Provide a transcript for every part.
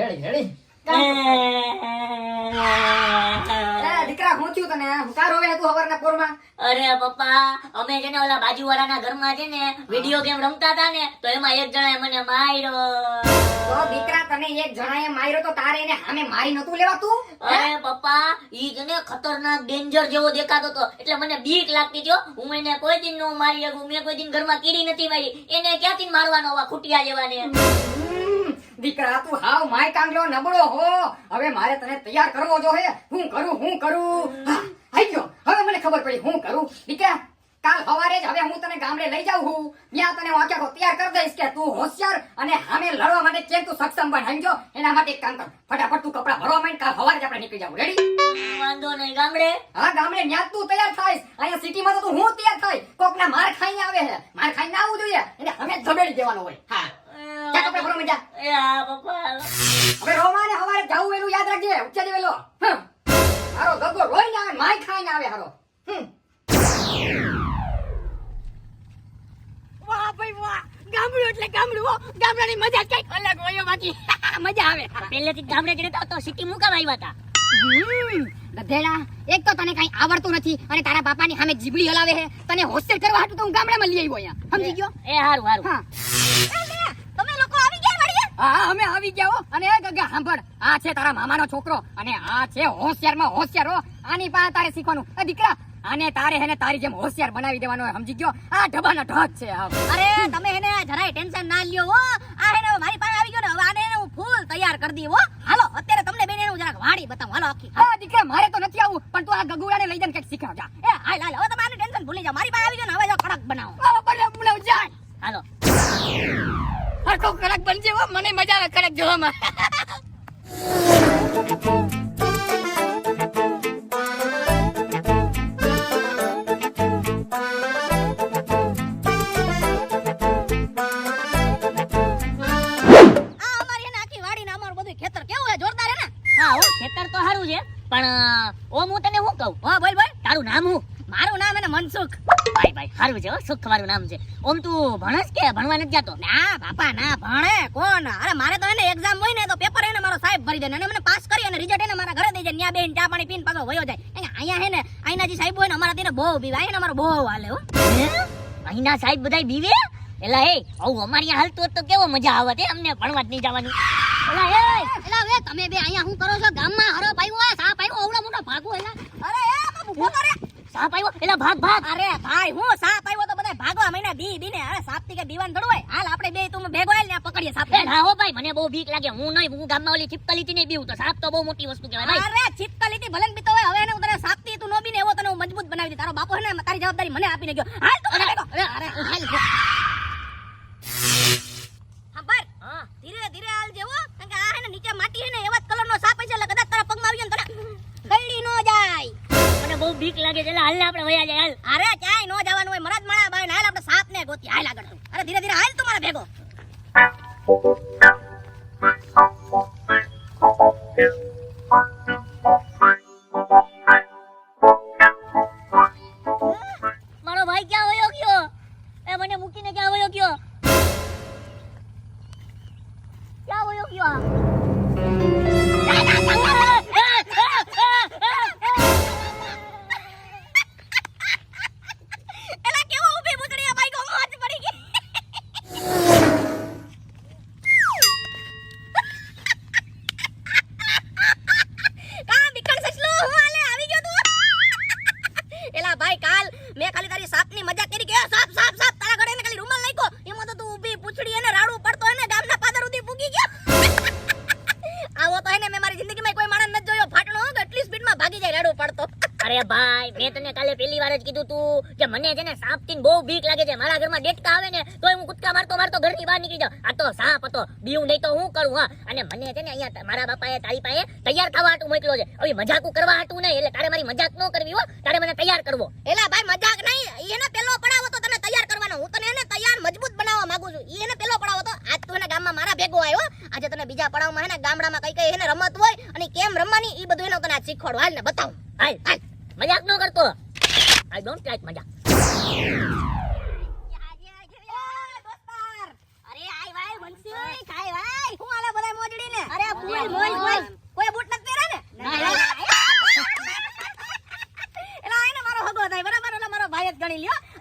Ready ready દીકરા હું થયું તને? હું કાર તું હવારના પોરમાં? અરે પપ્પા અમે છે ને ઓલા બાજુવાળાના ઘરમાં છે ને વીડિયો ગેમ રમતા હતા ને તો એમાં એક જણાએ મને માર્યો. તો દીકરા તને એક જણાએ માર્યો તો તારે એને સામે મારી નતું લેવાતું? અરે પપ્પા ઈ ને ખતરનાક ડેન્જર જેવો દેખાતો હતો. એટલે મને બીક લાગતી જો હું એને કોઈ દિન નો મારી શકું. મેં કોઈ દિન ઘરમાં કીડી નથી મારી. એને ક્યાંથી મારવાનો આવા ખૂટિયા જેવાને? દીકરા તું હાવ માય કાંગલો નબળો હો. હવે મારે તને તૈયાર કરવો જો હે. હું કરું હું કરું. આઈ ગયો. હવે મને ખબર પડી હું કરું. દીકરા કાલ સવારે જ હવે હું તને ગામડે લઈ જાઉં છું ત્યાં તને હું આખે તૈયાર કરી દઈશ કે તું હોશિયાર અને હામે લડવા માટે કેમ તું સક્ષમ બન સમજો? એના માટે એક કામ કર. ફટાફટ તું કપડા ભરવા માંડ કાલ સવારે જ આપણે નીકળી જાવ રેડી વાંધો નહીં ગામડે. હા ગામડે ન્યા તું તૈયાર થાઈશ. અહીંયા સિટીમાં તો તું હું તૈયાર થાય કોકના માર ખાઈને આવે છે માર ખાઈને આવવું જોઈએ. એને અમે ધબેડી દેવાનો હોય. હા. જા કપડા ભરવા માંડ જા એ હા પપ્પા હવે રોમાને હવારે જાવું એનું યાદ રાખજે ઉચ્ચા દેવેલો હારો ગગો રોઈને આવે માય ખાઈને આવે હારો. વાહ ભાઈ વાહ. ગામડું એટલે ગામડું હો. ગામડાની મજા કંઈક અલગ હોય બાકી મજા આવે. પહેલેથી ગામડે જ રહેતા તો સિટી મુકામ આવ્યા હતા. હમ, ગધેડા એક તો તને કઈ આવડતું નથી અને તારા બાપાની સામે જીબડી હલાવે છે. તને હોસ્ટેલ કરવા હાટુ તો હું ગામડામાં લઈ આવ્યો અહીંયા. સમજી ગયો? એ હારું હારું. હા તમે લોકો આવી ગયા વાડીએ હા અમે આવી ગયા હો. અને ગગા સાંભળ આ છે તારા મામાનો છોકરો. અને આ છે હોશિયારમાં હોશિયાર હો. આની પાસે તારે શીખવાનું. એ દીકરા અને તારે હેને તારી જેમ હોશિયાર બનાવી દેવાનો સમજી ગયો? આ ઢબાનો ઢગ છે અરે તમે હેને જરાય ટેન્શન ના લ્યો હો. આ હેને મારી પાસે આવી ગયો ને હવે આને હું ફૂલ તૈયાર કરી હો. હાલો અત્યારે તમને બેને હું જરાક વાડી બતાવું. હાલો આખી. હા દીકરા મારે તો નથી આવું પણ તું આ ગગુડાને લઈ જઈને કંઈક શીખવ જા. એ હાલ હાલ હવે તમે આને ટેન્શન ભૂલી જાઓ. મારી પાસે આવી ગયો ને હવે જો કડક બનાવો. બનાવ જા. હાલો હરખો કડક બનજે મને મજા આવે કડક જોવામાં. સારું છે હો સુખ મારું નામ છે. ઓમ તું ભણસ કે ભણવા નથી જતો? ના, બાપા, ના, ભણે, કોણ? અરે, મારે તો એને એક્ઝામ હોય ને તો પેપર એને મારો સાહેબ ભરી દે અને મને પાસ કરી અને રિઝલ્ટ એને મારા ઘરે દઈ જાય, ત્યાં બેન ચા પાણી પીને પાછો વયો જાય. અહીંયા હે ને, અહીંના જે સાહેબ હોય ને, અમારા તેને બહુ બીવાય એને મારો બહુ હાલે હો. અહીંના સાહેબ બધાય બીવે એલા એ આવું અમારી અહીંયા હાલતું તો કેવો મજા આવત, હે, અમને ભણવા જ નહીં જવાની. એ તમે બે અહીંયા કરો છો? ગામમાં હરો ભાઈ આ સાપ મોટો ભાગો, એલા. અરે, એ ભાગ ભાગ. અરે, ભાઈ, હું આવ્યો તો બધા ભાગવા મહિના બી બીને અરે સાપથી કે દીવાન હોય? હાલ આપણે બે તું ભેગો હાલ ને પકડીએ સાપ ના હો ભાઈ મને બહુ બીક લાગે. હું નહીં હું ગામમાં ઓલી ચિપકલી થી નહીં બીવું. તો સાપ તો બહુ મોટી વસ્તુ કહેવાય ભાઈ. અરે ચિપકલી થી ભલે બીતો હોય. હવે એને ઉતરે સાપતી તું નો બીને એવો તને હું મજબૂત બનાવી દે તારો બાપો હે ને તારી જવાબદારી મને આપીને ગયો. હાલ તો અરે અરે હાલ ખબર હા. ધીરે ધીરે હાલ જેવો કારણ કે આ હે ને નીચે માટી હે ને એવા કલર નો સાપ છે એટલે કદાચ તારા પગમાં આવી જાય ને તને ગળી નો જાય. મને બહુ બીક લાગે છે. એટલે હાલ ને આપણે વયા જાય હાલ. અરે ક્યાંય નો જવાનું હોય. મરદ માણા બાય હાલ આપણે સાપ ને ગોતી હાલ આગળ તું. અરે ધીરે ધીરે હાલ તું મારા ભેગો. અરે ભાઈ મેં તને કાલે પહેલી વાર જ કીધું તું કે મને છે ને સાપથી બહુ બીક લાગે છે. મારા ઘરમાં ડેટકા આવે ને તો હું કૂદકા મારતો મારતો ઘરની બહાર નીકળી જાઉં. આ તો સાપ હતો બીવું નહીં તો હું કરું હા. અને મને છે ને અહીંયા મારા બાપાએ તારી પાસે તૈયાર થવા હાટું મોકલ્યો છે. હવે મજાકું કરવા હાટું નહીં એટલે તારે મારી મજાક ન કરવી હો. તારે મને તૈયાર કરવો. એલા ભાઈ મજાક નહીં. એને પેલો પડાવો તો તને તૈયાર કરવાનો. હું તને એને તૈયાર મજબૂત બનાવવા માંગુ છું. ઈ એને પેલો પડાવો તો. આજ તું એને ગામમાં મારા ભેગો આવ્યો આજે તને બીજા પડાવમાં હે ને ગામડામાં કઈ કઈ એને રમત હોય અને કેમ રમવાની ઈ બધું એનો તને આજ શીખવાડું. હાલ ને બતાવું. હાલ હાલ. મજાક ન કરતો. આઈ ડોન્ટ લાઈક મજાક.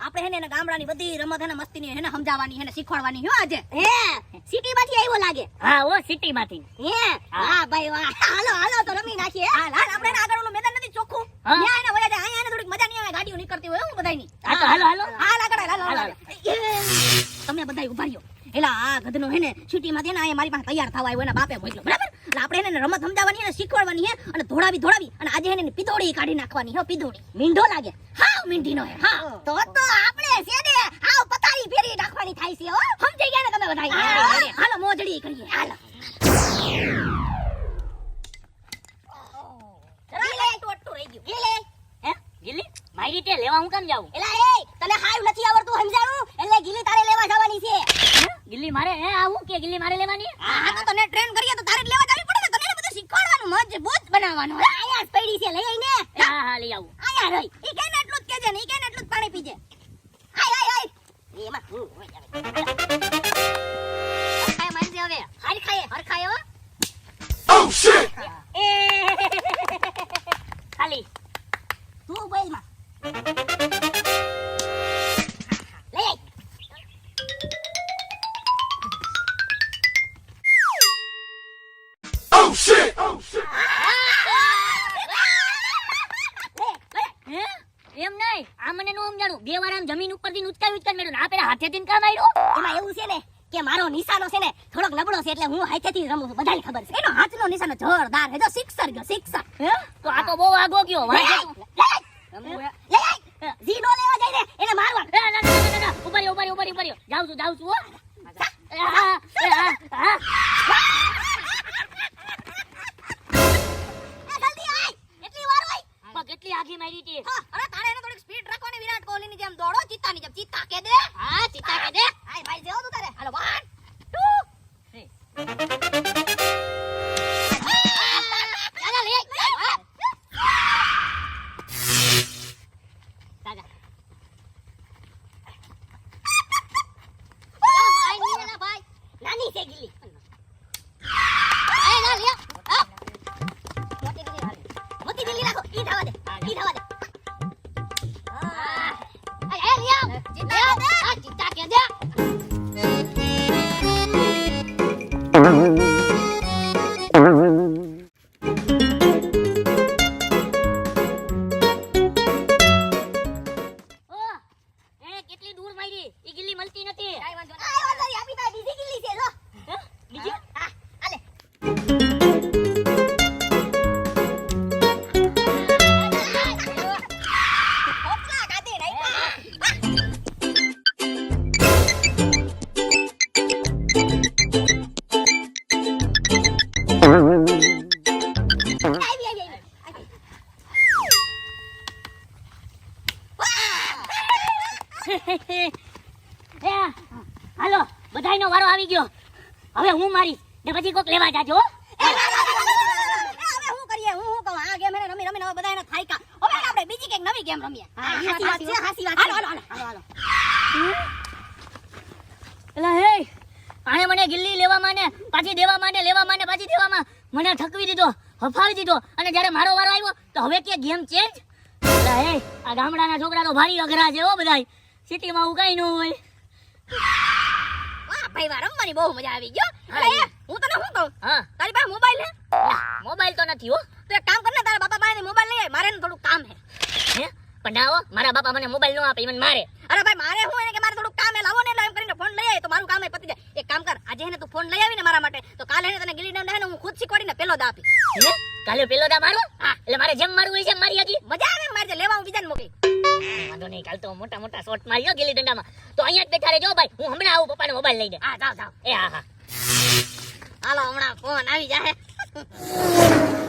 આપણે ગામડાની બધી રમત અને મસ્તી ની સમજાવવાની એને શીખવાડવાની હો આજે. હે? સિટી માંથી આવ્યો લાગે. હા ઓ સિટી માંથી હે. હા ભાઈ વાહ. હાલો હાલો તો રમી નાખીએ. હાલ તમે બધાય ઊભા રહ્યો. એલા આ ગધનો હે ને સિટીમાં છે ને અહીંયા મારી પાસે તૈયાર થવા આવ્યો એના બાપે મોકલ્યો. બરાબર? આપણે એને રમત સમજાવવાની શીખવાડવાની હે અને ધોળાવી ધોળાવી અને આજે એને પીધોડી કાઢી નાખવાની હો પીધોડી મીંઢો લાગે. હાવ હે હા. તો તો આપણે ને હાવ ફેરી નાખવાની થાય છે હો. સમજાઈ ગયા ને તમે બધા હાલો મોજડી કરીએ હાલો ગીલે ટોટું રહી ગયું ગીલે હે ગિલ્લી મારી રીતે લેવા હું કામ જાઉં? એલા એ તને હાવ નથી આવડતું સમજાણું? એટલે ગિલ્લી તારે લેવા જવાની છે. ગિલ્લી મારે હે આવું કે ગિલ્લી મારે લેવાની? હા તો તને ટ્રેન કરીએ તો તારે જ લેવા જવી પડે ને તને બધું શીખવાડવાનું મજબૂત બનાવવાનું. આયા પડી છે લઈ આઈને. હા હા લઈ આવું. આયા રહી. ઈ કેને એટલું જ કેજે ને ઈ કેને એટલું જ પાણી પીજે આય આય આય એમાં હું હોય આવે ખાય મારી દે હવે. હાર ખાય હર ખાય હો એ ને આ પેલા કામ આવ્યું એમાં એવું છે ને કે મારો નિશાનો છે ને થોડોક નબળો છે એટલે હું હાથેથી રમું છું બધાને ખબર છે. એનો હાથનો નિશાનો જોરદાર છે. જો સિક્સર ગયો સિક્સર. તો આ તો બહુ આગો ગયો. જી નો લેવા જાય ને એને મારવા એ, ના, ના, ના, ના, ઉપર ઉપર રહ્યો. જાઉં છું જાઉં છું હો હા, હા, કેટલી આઘી મારી હતી હા અરે તારે એને થોડીક સ્પીડ રાખવાની વિરાટ કોહલીની જેમ દોડો ચિત્તાની જેમ. ચિત્તા કે દે? હા ચિત્તા કે દે. હાય ભાઈ જેવો તું તારે. હાલો 1 મને ગિલ્લી લેવા માને પાછી દેવા માને લેવા માને પાછી દેવામાં. મને ઠકવી દીધો હફાવી દીધો. અને જ્યારે મારો વારો આવ્યો તો હવે કે ગેમ ચેન્જ એ આ ગામડાના છોકરા તો ભારી અઘરા છે હો બધાય. સિટીમાં હું કાંઈ ન હોય. વાહ ભાઈ વાહ રમવાની બહુ મજા આવી ગયો અરે હું તને શું કહું? હા. તારી પાસે મોબાઈલ હે મોબાઈલ તો નથી હો. તો એક કામ કર ને તારા બાપા પાસે મોબાઈલ લઈ મારે થોડું કામ હે હે? પણ ના હો મારા બાપા મને મોબાઈલ ન આપે મને મારે. અરે ભાઈ મારે હું એને કે મારે થોડું કામ હે લાવો ને એટલે એમ કરીને ફોન લઈ આય તો મારું કામ હે પતી જાય એક કામ કર ફોન લઈ આવીને મારા માટે. તો કાલે તને ગિલ્લી દંડ હે ને હું ખુદ શીખવાડીને પેલો દા આપી કાલે પેલો દા મારો? હા. એટલે મારે જેમ મારું હોય છે મારી હકી મજા આવે મારે લેવા હું બીજાને મોકલી. વાંધો નહીં કાલ તો મોટા મોટા શોટ માર્યો ગેલી દંડામાં. તો અહીંયા જ બેઠા રહેજો ભાઈ. હું હમણાં આવું પપ્પાને મોબાઈલ લઈને હા જાવ જાવ એ હા હા. હાલો હમણાં ફોન આવી જાય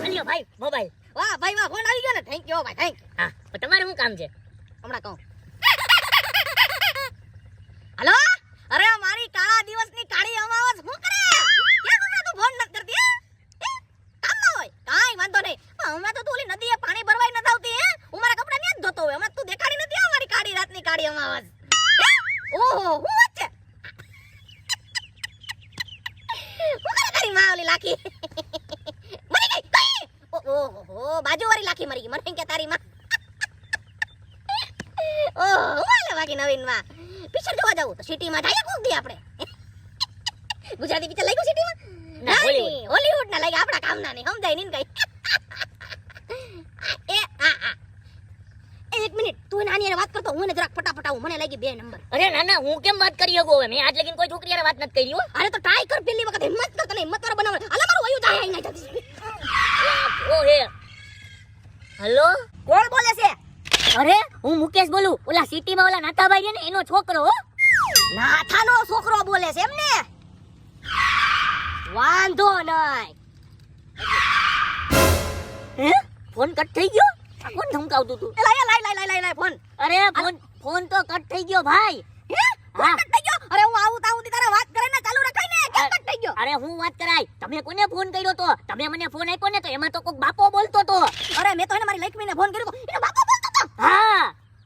અલ્યો ભાઈ મોબાઈલ વાહ ભાઈ વાહ ફોન આવી ગયો ને. થેન્ક યુ ભાઈ થેન્ક હા પણ તમારે શું કામ છે? હમણાં કહું હલો અરે મારી કાળા દિવસની કાળી અમાવસ શું કરે કેમ હમણાં તું ફોન નથી કરતી હે? હે? કામમાં હોય કાંઈ વાંધો નહીં પણ હમણાં તો તું ઓલી નદીએ પાણી ભરવાય નથી આવતી હે હું મારા કપડાં ન્યા જ ધોતો હોય હમણાં તું દેખાડી નથી હો મારી કાળી રાતની કાળી અમાવસ હે? ઓહો હું વાત છે શું કરે તારી માં ઓલી લાખી આખી મરી ગઈ મને એમ કે તારી માં ઓહ બાકી નવીનમાં. પિક્ચર જોવા જવું તો સિટીમાં જાય કોક દી આપણે. ગુજરાતી પિક્ચર લાગ્યું સિટીમાં? ના, હોલીવુડ. ના લાગ્યા આપણા કામના નહીં સમજાય નહીં કઈ. એ આ આ. એક મિનિટ તું હારે વાત કરતો હું એને જરાક ફટાફટ આવું મને લાગી બે નંબર. અરે ના ના હું કેમ વાત કરી શકું હવે? મેં આજ લગીન કોઈ છોકરી હારે વાત નથી કરી હો. અરે તો ટ્રાય કર પેલી વખત હિંમત કર તને હિંમત કર બનાવ. અલા મારું વયું જાય અહીં જલ્દી ઓ હે હલો? કોણ બોલે છે? અરે હું મુકેશ બોલું. ઓલા સિટીમાં ઓલા નાથાભાઈ છે ને એનો છોકરો હો. નાથાનો છોકરો બોલે છે એમને. વાંધો નહીં હે? ફોન કટ થઈ ગયો? કોણ ધમકાવતું તું? લાય લાય લાય લાય લાય ફોન. અરે ફોન ફોન તો કટ થઈ ગયો ભાઈ. હે? ફોન. કટ થઈ ગયો? અરે હું આવું તાવું તારે વાત કરે ને ચાલુ રખાય ને. કેમ કટ થઈ ગયો? અરે હું વાત કરાય. તમે કોને ફોન કર્યો તો? તમે મને ફોન આપ્યો ને તો એમાં તો કોક બાપો બોલતો તો. અરે મેં તો એને મારી લક્ષ્મીને ફોન કર્યો તો. હા.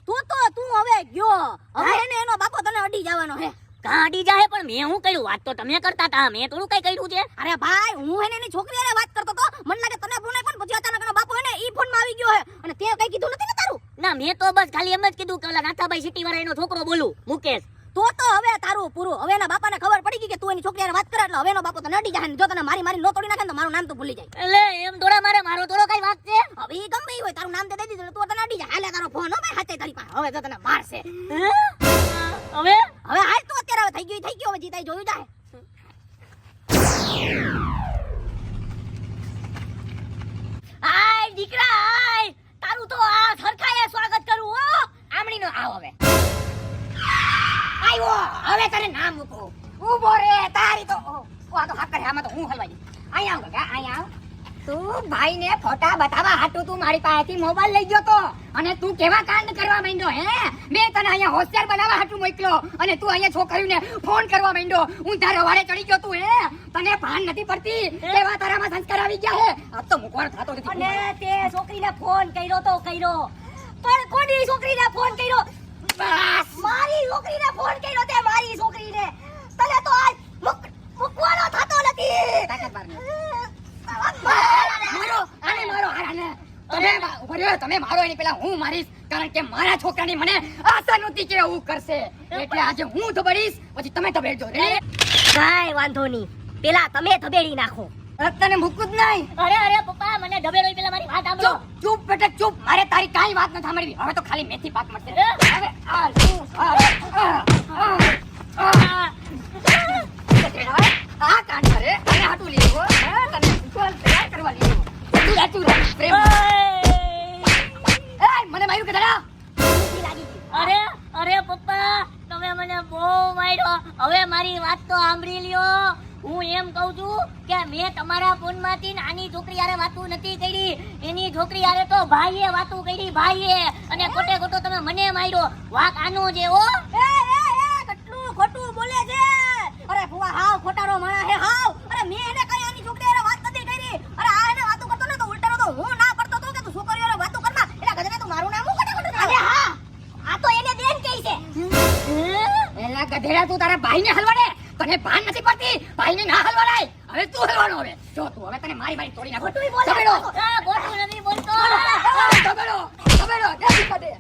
તું તો તું હવે ગયો. હવે એને એનો બાપો તને અડી જવાનો હે. કાઢી જાહે પણ મેં હું કર્યું? વાત તો તમે કરતા હતા મેં થોડું કઈ કર્યું છે. અરે ભાઈ હું એને એની છોકરી અરે વાત કરતો તો મને લાગે તને ફોન પણ પછી અચાનક એનો બાપો એને ઈ ફોનમાં આવી ગયો હે. અને તે કઈ કીધું નથી ને તારું? ના મેં તો બસ ખાલી એમ જ કીધું કે ઓલા નાથાભાઈ સિટી વાળા એનો છોકરો બોલું મુકેશ. તો તો હવે તારું પૂરું. હવે એના બાપાને ખબર પડી ગઈ કે તું એની છોકરી હારે વાત કરે એટલે હવેનો બાપો તો નડી જાય ને જો તને મારી મારી નો તોડી નાખે તો મારું નામ તો ભૂલી જાય. એટલે એમ થોડા મારે મારો થોડો કઈ વાત છે? હવે એ ગમે હોય તારું નામ તો દઈ દીધું તું તને નડી જાય હાલે તારો ફોન હો ભાઈ હાથે તારી પાસે. હવે તો તને મારશે. હવે? હવે હાલ તો અત્યારે હવે થઈ ગયું થઈ ગયું હવે જીતાઈ જોયું જાય આય દીકરા આય. તારું તો આ સરખાએ સ્વાગત કરું હો. આમણીનો આવ હવે. આવ્યો હવે તને નામ મૂકો ઊભો રે તારી તો ઓ આ તો હાકર આમાં તો હું હલવાઈ અહીંયા આવ ગગા અહીંયા આવ. તું ભાઈને ફોટા બતાવવા હાટુ તું મારી પાસેથી મોબાઈલ લઈ ગયો તો. અને તું કેવા કાંડ કરવા માંડ્યો હે? મેં તને અહીંયા હોશિયાર બનાવવા હાટુ મોકલ્યો અને તું અહીંયા છોકરીને ફોન કરવા માંડ્યો. હું તારા વાળે ચડી ગયો તું હે? તને ભાન નથી પડતી કેવા તારામાં સંસ્કાર આવી ગયા હે? આ તો મુકવાનો થતો નથી. અને તે છોકરીને ફોન કર્યો તો કર્યો. પણ કોની છોકરીને ફોન કર્યો? બસ. મારી છોકરીને ફોન કર્યો તે મારી છોકરીને. તને તો આજ મુકવાનો થતો નથી. મારો આને મારો હારાને તમે ભર્યો તમે મારો એની પેલા હું મારીશ કારણ કે મારા છોકરાની મને આશા નહોતી કે આવું કરશે. એટલે આજે હું ધબડીશ પછી તમે ધબેડજો. રે કાઈ વાંધો નહીં. પેલા તમે ધબેડી નાખો. તને મૂકું જ નહીં. અરે અરે પપ્પા મને ધબેડો પેલા મારી વાત સાંભળો. ચૂપ બેટા ચૂપ. મારે તારી કાઈ વાત ન સાંભળવી. હવે તો ખાલી મેથી પાક મળશે. હવે આ આ, કરે. અને હાટુ લીધું. તને ઉછાળ તૈયાર કરવા લીધું તું રહે, પ્રેમ. એ મને માર્યું કે દાડા અરે અરે પપ્પા તમે મને બહુ માર્યો. હવે મારી વાત તો સાંભળી લ્યો. હું એમ કહું છું મેં તમારા ફોનમાંથી નાની છોકરી આરે વાતું નથી કરી. એની છોકરી હારે તો ભાઈએ વાતું કરી ભાઈએ. અને ખોટે ખોટો તમે મને માર્યો. વાક આનો જે ઓ એ એ એ કેટલું ખોટું બોલે છે? અરે ફુવા હાવ ખોટારો માણા હે હાવ. અરે મેં એને કઈ આની છોકરી આરે વાત નથી કરી. અરે આ એને વાતો કરતો ને તો ઉલટાનો તો હું ના કરતો તો કે તું છોકરીઓ હારે વાતો કરના એટલે ગધેડા તું મારું નામ હું ખોટે ખોટું અરે હા આ તો એને દેન કહી છે. એલા ગધેડા તું તારા ભાઈને હલવાડે? તને ભાન નથી પડતી? ભાઈને ના હલવાડાય. હવે તું હલવાનો હવે. જો તું હવે તને મારી મારી તોડી નાખો. ખોટું બોલે. ધબેડો. આ નથી બોલતો. આ, ધબેડો, ધબેડો, જલ્દી કરી દે.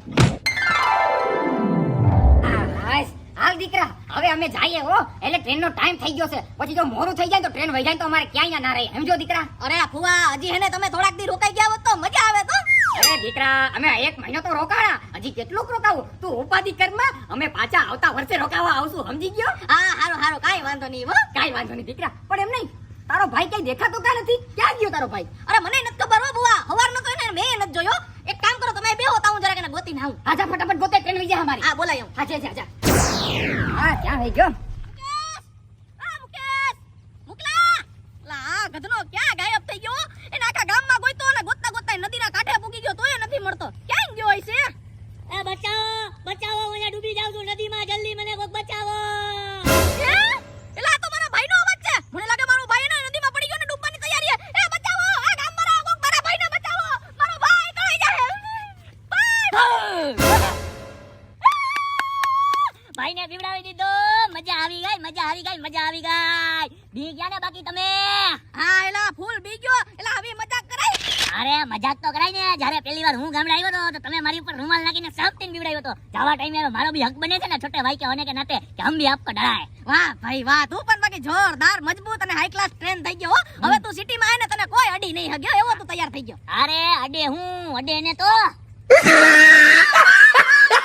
આ, હાશ. હાલ દીકરા હવે અમે જઈએ હો. એટલે ટ્રેનનો ટાઈમ થઈ ગયો છે. પછી જો મોડું થઈ જાય તો ટ્રેન વહી જાય તો અમારે ક્યાંય ના રહે. સમજો દીકરા? અરે ફુવા હજી એને તમે થોડાક દી રોકાઈ ગયા હોત તો મજા આવે તો. અરે દીકરા અમે એક મહિનો તો રોકાણા. હજી કેટલુંક રોકાવું? તું ઉપાધિ કરમાં અમે પાછા આવતા વર્ષે રોકાવા આવશું. સમજી ગયો? હા હારો હારો કાઈ વાંધો નહીં હો. કાઈ વાંધો નહીં દીકરા. પણ એમ નહીં તારો ભાઈ કઈ દેખાતો ક્યાં નથી? ક્યાં ગયો તારો ભાઈ? અરે મને નથી ખબર હો બુવા હવાર નતો એને મેં નથી જોયો. એક કામ કરો તમે બે હોતા હું જરાક એને ગોતી નાઉં આજા ફટાફટ ગોતે ટ્રેન વહી જાય અમારી. હા બોલાય હું હાજે છે છે હા ક્યાં વહી ગયો? આ મુકેશ! મુકલા! આ ગધનો ક્યાં ગાયબ થઈ ગયો? એને આખા ગામમાં ગોઈતો અને ગોતતા ગોતતા નદીના કાંઠે પૂગી ગયો તોય નથી મળતો. ક્યાં ગયો હોય છે એ બચાવો બચાવો હું અહીંયા ડૂબી જાઉં છું. નદીમાં જલ્દી મને કોક બચાવો. આવી ગઈ મજા આવી ગઈ. બી ગયા ને બાકી તમે? હા એલા ફૂલ બી ગયો. એલા હવે મજાક કરાય? અરે મજાક તો કરાય ને. જ્યારે પહેલી વાર હું ગામડે આવ્યો હતો તો તમે મારી ઉપર રૂમાલ નાખીને સાપતીને બીવડાવ્યો હતો. જવા ટાઈમે મારો બી હક બને છે ને છોટે ભાઈ કે હોને કે નાતે કે હમ બી આપકો ડરાય. વાહ ભાઈ વાહ તું પણ બાકી જોરદાર મજબૂત અને હાઈ ક્લાસ ટ્રેન થઈ ગયો હવે તું સિટી માં આવીને તને કોઈ અડી નહીં હગ્યો. એવો તું તૈયાર થઈ ગયો. અરે અડે હું અડે ને તો?